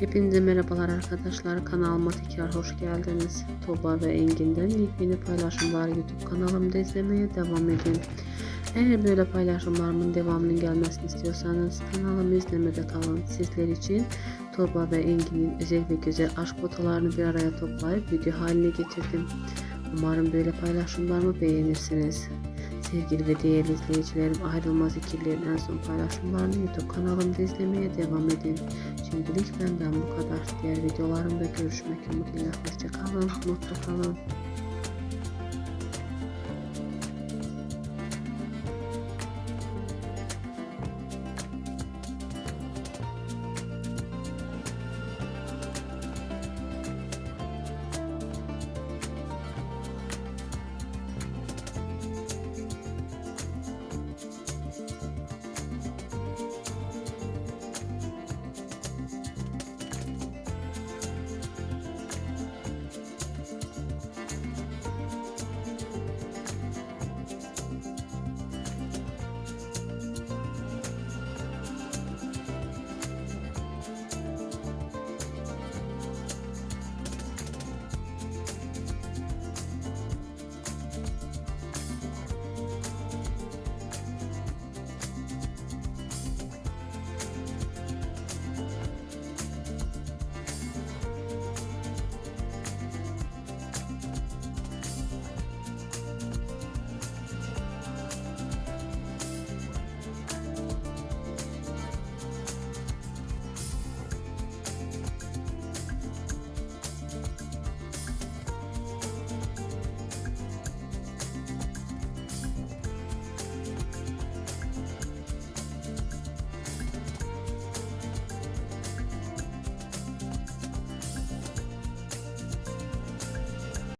Hepinize merhabalar arkadaşlar. Kanalıma tekrar hoş geldiniz. Tuğba ve Engin'den yeni paylaşımlar YouTube kanalımda izlemeye devam edin. Eğer böyle paylaşımlarımın devamının gelmesini istiyorsanız kanalımı izlemede kalın. Sizler için Tuğba ve Engin'in özel ve güzel aşk fotolarını bir araya toplayıp video haline getirdim. Umarım böyle paylaşımlarımı beğenirsiniz. Sevgili ve değerli izleyicilerim ayrılmaz ikililerin en son paylaşımlarını YouTube kanalımda izlemeye devam edin. Şimdilik benden bu kadar. Diğer videolarımda görüşmek umuduyla. Hoşçakalın, mutlu kalın.